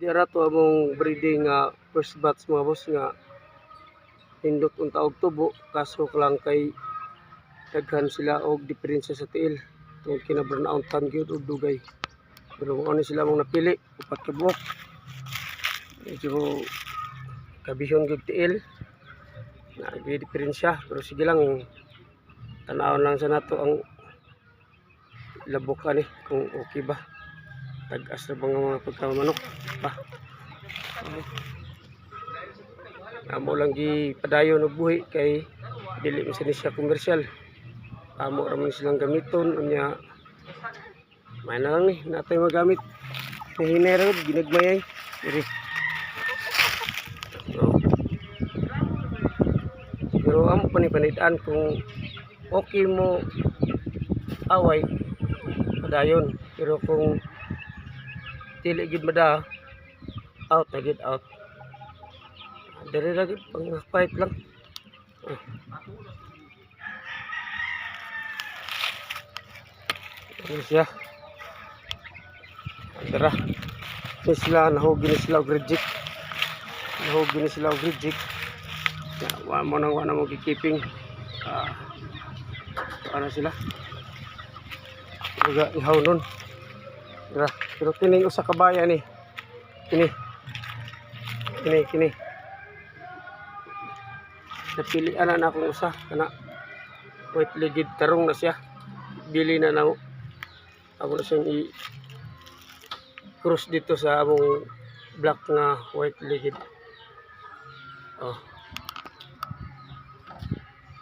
Dira to among breeding nga first batch mga boss nga pindot unta og tubo. Kaso lang kay daghan sila og diferensya sa tiil. Tungod kina brown tan gyud og dugay. Pero ni sila mong napili upat ka buok medyo kabihon gyud tiil. Na diferensya. Pero sige lang tanawon lang sa nato ang labok ani kung okay ba tag-as na bang mga pagkamanok? Pa. Amo lang gi padayon og buhi kay dili man siya komersyal. Amo ra man silang gamiton unya may na lang ni natay magamit. Hinay ra ginagmayay. Diri so, pero amo panipanidan kung okay mo away padayon. Pero kung dili gid mada out na gid out diri ra gid pang fight lang Ah. Ano siya? Tara. Ito sila, nahugin na sila og reject. Nahugin na sila og reject. Ya, wa mo nang wa na mo kikiping. Ah. ano sila? Baga ihaw nun. Tara. Pero kining usa ka baya ni. Kini. Kini, kini. Napilian na na akong usa. Kana. White legged tarong na siya. Dili na na ako na siyang i cross dito sa among black nga white legged. Oh.